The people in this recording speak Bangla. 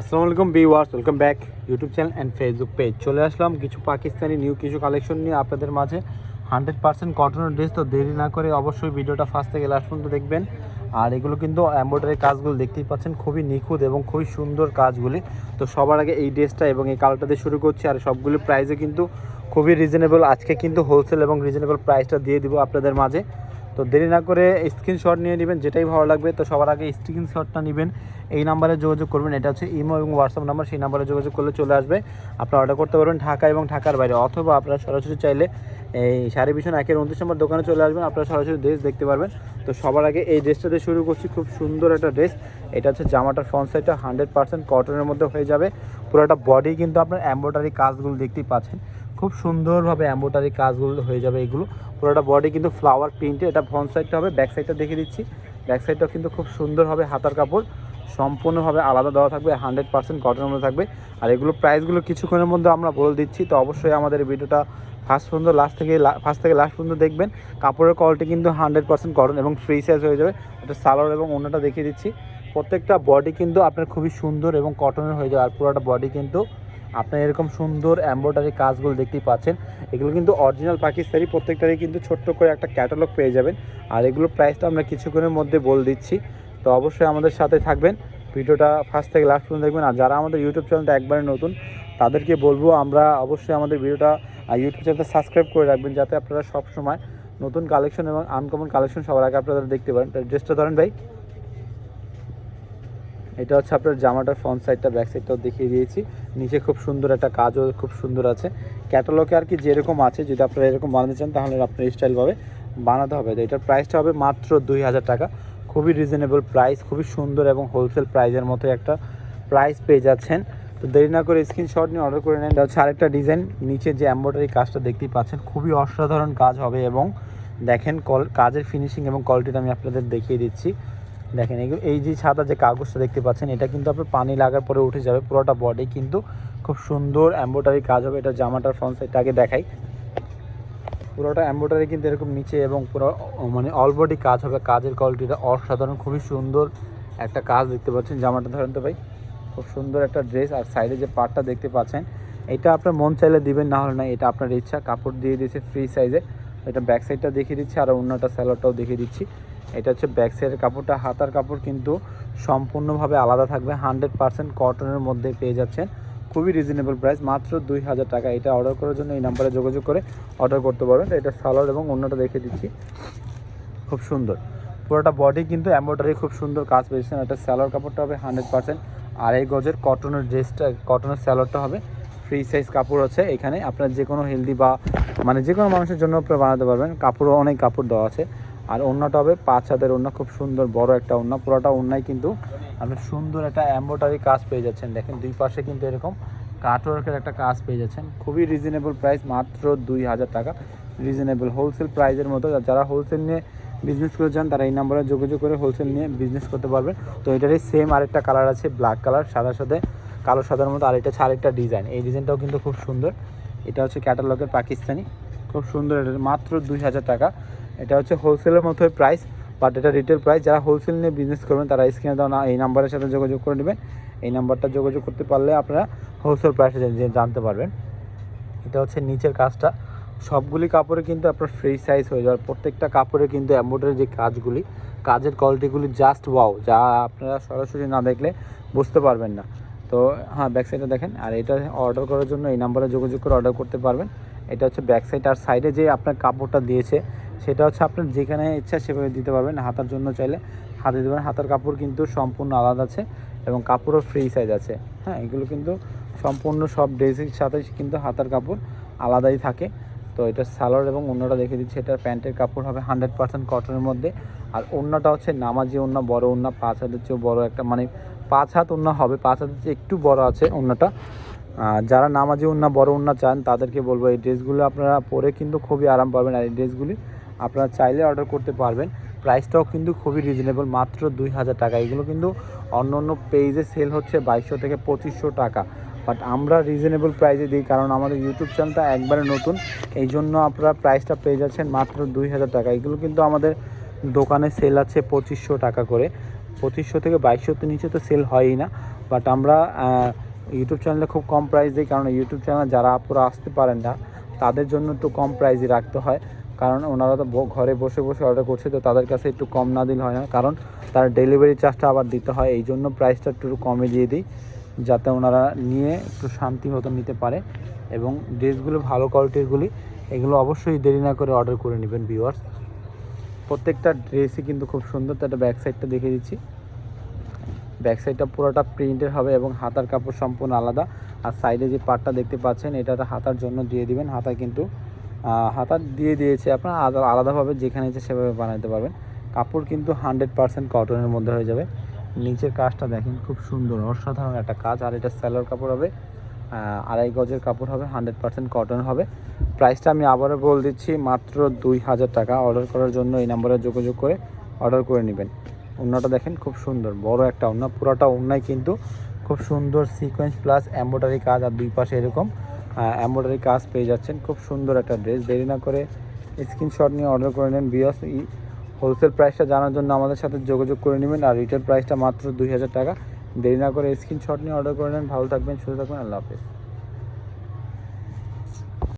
আসসালামু আলাইকুম viewers, welcome back YouTube channel and Facebook page. চলে আসলাম কিছু পাকিস্তানি নিউ, কিছু কালেকশন নিয়ে আপনাদের মাঝে। হান্ড্রেড পার্সেন্ট কটনের ড্রেস তো দেরি না করে অবশ্যই ভিডিওটা ফার্স্ট থেকে লাস্ট পর্যন্ত দেখবেন। আর এগুলো কিন্তু এম্ব্রয়ডারি কাজগুলো দেখতেই পাচ্ছেন, খুবই নিখুঁত এবং খুবই সুন্দর কাজগুলি। তো সবার আগে এই ড্রেসটা এবং এই কালারটা দিয়ে শুরু করছি, আর সবগুলি প্রাইসে কিন্তু খুবই রিজনেবল আজকে কিন্তু হোলসেল এবং রিজনেবল প্রাইসটা দিয়ে দিব আপনাদের মাঝে। তো দেরি না করে স্ক্রিনশট নিয়ে নেবেন, যেটাই ভালো লাগবে, তো সবার আগে স্ক্রিনশটটা নেবেন। এই নাম্বারে যোগাযোগ করবেন, এটা হচ্ছে ইমো এবং হোয়াটসঅ্যাপ নাম্বার সেই নাম্বারে যোগাযোগ করলে চলে আসবে। আপনারা অর্ডার করতে পারবেন ঢাকা এবং ঢাকার বাইরে, অথবা আপনারা সরাসরি চাইলে এই সারি ভীষণ একের উনত্রিশ নম্বর দোকানে চলে আসবেন, আপনারা সরাসরি ড্রেস দেখতে পারবেন। তো সবার আগে এই ড্রেসটা দিয়ে শুরু করছি, খুব সুন্দর একটা ড্রেস এটা হচ্ছে জামাটার ফ্রন্ট সাইডটা হান্ড্রেড পার্সেন্ট কটনের মধ্যে হয়ে যাবে। পুরোটা বডি কিন্তু আপনার এম্ব্রয়ডারি কাজগুলো দেখতেই পাচ্ছেন। খুব সুন্দরভাবে এম্ব্রয়ডারি কাজগুলো হয়ে যাবে এগুলো। পুরোটা বডি কিন্তু ফ্লাওয়ার প্রিন্টে এটা ফ্রন্ট সাইডটা হবে ব্যাক সাইডটা দেখে দিচ্ছি। ব্যাক সাইডটাও কিন্তু খুব সুন্দর হবে হাতার কাপড়, সম্পূর্ণভাবে আলাদা দেওয়া থাকবে হান্ড্রেড পার্সেন্ট কটনের মধ্যে থাকবে। আর এগুলো প্রাইসগুলো কিছুক্ষণের মধ্যে আমরা বলে দিচ্ছি, তো অবশ্যই আমাদের ভিডিওটা ফার্স্ট পর্যন্ত লাস্ট থেকে ফার্স্ট থেকে লাস্ট পর্যন্ত দেখবেন। কাপড়ের কোয়ালিটি কিন্তু হান্ড্রেড পার্সেন্ট কটন এবং ফ্রি সাইজ হয়ে যাবে। এটা সালোয়ার এবং অন্যটা দেখিয়ে দিচ্ছি। প্রত্যেকটা বডি কিন্তু আপনার খুবই সুন্দর এবং কটনের হয়ে যাবে, আর পুরোটা বডি কিন্তু আপনার এরকম সুন্দর এম্ব্রয়ডারি কাজগুলো দেখতেই পাচ্ছেন। এগুলো কিন্তু অরিজিনাল পাকিস্তানি, প্রত্যেকটারই কিন্তু ছোট্ট করে একটা ক্যাটালগ পেয়ে যাবেন। আর এগুলোর প্রাইসটা আমরা কিছুক্ষণের মধ্যে বলে দিচ্ছি। তো অবশ্যই আমাদের সাথে থাকবেন। ভিডিওটা ফার্স্ট থেকে লাস্ট পর্যন্ত দেখবেন। আর যারা আমাদের ইউটিউব চ্যানেলটা একবারে নতুন, তাদেরকে বলব আমরা অবশ্যই আমাদের ভিডিওটা ইউটিউব চ্যানেলটা সাবস্ক্রাইব করে রাখবেন যাতে আপনারা সব সময় নতুন কালেকশন এবং আনকমন কালেকশন সবার আগে আপনারা দেখতে পারেন। ড্রেসটা ধরেন ভাই এটা হচ্ছে আপনার জামাটার ফ্রন্ট সাইডটা ব্যাক সাইডটাও দেখিয়ে দিয়েছি। নিচে খুব সুন্দর একটা কাজও খুব সুন্দর আছে। ক্যাটালগে আর কি যেরকম আছে, যদি আপনারা এরকম বানাতে চান, তাহলে আপনার স্টাইলভাবে বানাতে হবে। তো এটার প্রাইসটা হবে মাত্র দুই হাজার টাকা। খুবই রিজনেবল প্রাইস খুবই সুন্দর এবং হোলসেল প্রাইসের মতো একটা প্রাইস পেয়ে যাচ্ছেন। তো দেরি না করে স্ক্রিনশট নিয়ে অর্ডার করে নেন। এটা হচ্ছে আরেকটা ডিজাইন নিচে যে এম্ব্রয়ডারি কাজটা দেখতেই পাচ্ছেন, খুবই অসাধারণ কাজ হবে এবং দেখেন কল কাজের ফিনিশিং এবং কোয়ালিটিটা আমি আপনাদের দেখিয়ে দিচ্ছি। দেখেন এগুলো এই যে সাদা যে কাগজটা দেখতে পাচ্ছেন, এটা কিন্তু আপনার পানি লাগার পরে উঠে যাবে পুরোটা বডি কিন্তু খুব সুন্দর এম্ব্রয়ডারি কাজ হবে। এটা জামাটার ফ্রন্ট সাইডটা আগে দেখাই। পুরোটা এম্ব্রয়ডারি কিন্তু এরকম নিচে এবং পুরো মানে অল বডি কাজ হবে। কাজের কোয়ালিটিটা অসাধারণ, খুবই সুন্দর একটা কাজ দেখতে পাচ্ছেন জামাটা ধরেন তো ভাই। খুব সুন্দর একটা ড্রেস আর সাইডে যে পার্টটা দেখতে পাচ্ছেন, এটা আপনার মন চাইলে দিবেন, না হলে না, এটা আপনার ইচ্ছা। কাপড় দিয়ে দিয়েছে ফ্রি সাইজে এটা ব্যাক সাইডটা দেখিয়ে দিচ্ছি, আর অন্যটা স্যালোডটাও দেখিয়ে দিচ্ছি। এটা হচ্ছে ব্যাক সাইডের কাপড়টা। হাতার কাপড় কিন্তু সম্পূর্ণভাবে আলাদা থাকবে। হান্ড্রেড পার্সেন্ট কটনের মধ্যে পেয়ে যাচ্ছেন। খুবই রিজনেবল প্রাইস মাত্র দুই হাজার টাকা। এটা অর্ডার করার জন্য এই নাম্বারে যোগাযোগ করে অর্ডার করতে পারবেন। এটা সালোয়ার এবং অন্যটা দেখে দিচ্ছি। খুব সুন্দর। পুরোটা বডি কিন্তু এম্ব্রয়ডারি খুব সুন্দর কাজ পেয়েছেন। এটা স্যালোয়ার কাপড়টা হবে হান্ড্রেড পার্সেন্ট আড়াই গজের কটনের ড্রেসটা কটনের স্যালোয়ারটা হবে ফ্রি সাইজ কাপড় আছে এখানে আপনার যে কোনো হেলদি বা মানে যে কোনো মানুষের জন্য আপনারা বানাতে পারবেন। কাপড়ও অনেক কাপড় দেওয়া আছে। আর অন্যটা হবে পাঁচ হাতের অন্য খুব সুন্দর বড় একটা অন্য পুরোটা অন্যায় কিন্তু আপনি সুন্দর একটা এম্ব্রয়ডারি কাজ পেয়ে যাচ্ছেন। দেখেন দুই পাশে কিন্তু এরকম কাটওয়ার্কের একটা কাজ পেয়ে যাচ্ছেন। খুবই রিজনেবল প্রাইস মাত্র দুই হাজার টাকা। রিজনেবল হোলসেল প্রাইসের মতো। যারা হোলসেল নিয়ে বিজনেস করে যান, তারা এই নাম্বারে যোগাযোগ করে হোলসেল নিয়ে বিজনেস করতে পারবেন। তো এটারই সেম আরেকটা কালার আছে ব্ল্যাক কালার সাদার সাথে কালো সাদার মতো। আরেকটা আছে আরেকটা ডিজাইন এই ডিজাইনটাও কিন্তু খুব সুন্দর। এটা হচ্ছে ক্যাটালগের পাকিস্তানি। খুব সুন্দর এটা। মাত্র দুই হাজার টাকা। এটা হচ্ছে হোলসেলের মতো প্রাইস বাট এটা রিটেল প্রাইস যারা হোলসেল নিয়ে বিজনেস করবেন, তারা স্ক্রিনে দেওয়া এই নাম্বারের সাথে যোগাযোগ করে নেবেন। এই নাম্বারটা যোগাযোগ করতে পারলে আপনারা হোলসেল প্রাইসে জানতে পারবেন। এটা হচ্ছে নিচের কাজটা। সবগুলি কাপড়ে কিন্তু আপনার ফ্রি সাইজ হয়ে যাওয়ার প্রত্যেকটা কাপড়ে কিন্তু এম্ব্রয়ডারি যে কাজগুলি, কাজের কোয়ালিটিগুলি জাস্ট ওয়াও যা আপনারা সরাসরি না দেখলে বুঝতে পারবেন না। তো হ্যাঁ ব্যাক সাইডে দেখেন। আর এটা অর্ডার করার জন্য এই নাম্বারে যোগাযোগ করে অর্ডার করতে পারবেন। এটা হচ্ছে ব্যাক সাইড আর সাইডে যে আপনার কাপড়টা দিয়েছে সেটা হচ্ছে আপনার যেখানে ইচ্ছা সেভাবে দিতে পারবেন। হাতার জন্য চাইলে হাতে দেবেন হাতার কাপড় কিন্তু সম্পূর্ণ আলাদা আছে এবং কাপড়ও ফ্রি সাইজ আছে। হ্যাঁ এগুলো কিন্তু সম্পূর্ণ সব ড্রেসের সাথে কিন্তু হাতার কাপড় আলাদাই থাকে। তো এটা সালোয়ার এবং অন্যটা দেখে দিচ্ছি। এটা প্যান্টের কাপড় হবে হান্ড্রেড পার্সেন্ট কটনের মধ্যে। আর অন্যটা হচ্ছে নামাজি অন্য বড় অন্য পাঁচ হাতের চেয়েও বড় একটা মানে পাঁচ হাত অন্য হবে, পাঁচ হাতের চেয়ে একটু বড় আছে অন্যটা যারা নামাজি উন্না বড় উন্না চান তাদেরকে বলব এই ড্রেসগুলো আপনারা পরে কিন্তু খুবই আরাম পাবেন। আর এই ড্রেসগুলি আপনারা চাইলে অর্ডার করতে পারবেন। প্রাইসটাও কিন্তু খুবই রিজনেবল মাত্র দুই হাজার টাকা। এগুলো কিন্তু অন্য অন্য পেজে সেল হচ্ছে বাইশশো থেকে পঁচিশশো টাকা। বাট আমরা রিজনেবল প্রাইসে দিই, কারণ আমাদের ইউটিউব চ্যানেলটা একবারে নতুন। এই জন্য আপনারা প্রাইসটা পেয়ে যাচ্ছেন মাত্র দুই হাজার টাকা। এগুলো কিন্তু আমাদের দোকানে সেল আছে পঁচিশশো টাকা করে। পঁচিশশো থেকে বাইশশোতে নিচে তো সেল হয়ই না। বাট আমরা ইউটিউব চ্যানেলে খুব কম প্রাইস দিই, কারণ ইউটিউব চ্যানেল যারা আপুরা আসতে পারেন না, তাদের জন্য একটু কম প্রাইসই রাখতে হয়। কারণ ওনারা তো ঘরে বসে বসে অর্ডার করছে, তো তাদের কাছে একটু কম না দিলে হয় না। কারণ তার ডেলিভারি চার্জটা আবার দিতে হয়, এই জন্য প্রাইসটা একটু কমে দিয়ে দিই, যাতে ওনারা নিয়ে একটু শান্তি মতো নিতে পারে। এবং ড্রেসগুলো ভালো কোয়ালিটিরগুলি এগুলো অবশ্যই দেরি না করে অর্ডার করে নেবেন ভিউয়ার্স প্রত্যেকটা ড্রেসই কিন্তু খুব সুন্দর, তো একটা ব্যাক সাইডটা দেখে দিচ্ছি। ব্যাক সাইডটা পুরোটা প্রিন্টের হবে এবং হাতার কাপড় সম্পূর্ণ আলাদা। আর সাইডে যে পার্টটা দেখতে পাচ্ছেন এটা হাতার জন্য দিয়ে দিবেন। হাতা কিন্তু হাতার দিয়ে দিয়েছে আপনার আলাদা আলাদাভাবে যেখানে ইচ্ছে সেভাবে বানাতে পারবেন। কাপড় কিন্তু হান্ড্রেড পার্সেন্ট কটনের মধ্যে হয়ে যাবে। নিচের কাজটা দেখেন খুব সুন্দর, অসাধারণ একটা কাজ। আর এটা স্যালোর কাপড় হবে আড়াই গজের কাপড় হবে, হান্ড্রেড পার্সেন্ট কটন হবে। প্রাইসটা আমি আবারও বলে দিচ্ছি, মাত্র দুই হাজার টাকা। অর্ডার করার জন্য এই নাম্বারে যোগাযোগ করে অর্ডার করে নেবেন। ওড়নাটা দেখেন খুব সুন্দর, বড় একটা ওড়না পুরোটা ওড়নায় কিন্তু খুব সুন্দর সিকোয়েন্স প্লাস এম্ব্রয়ডারি কাজ আর দুই পাশে এরকম। এম্ব্রয়ডারি কাজ পেয়ে যাচ্ছেন। খুব সুন্দর একটা ড্রেস দেরি না করে স্ক্রিনশট নিয়ে অর্ডার করে নেন বিয়স। হোলসেল প্রাইসটা জানার জন্য আমাদের সাথে যোগাযোগ করে নেবেন। আর রিটেল প্রাইসটা মাত্র দুই হাজার টাকা। দেরি না করে স্ক্রিনশট নিয়ে অর্ডার করে নেন। ভালো থাকবেন, সুস্থ থাকবেন। আল্লাহ হাফেজ।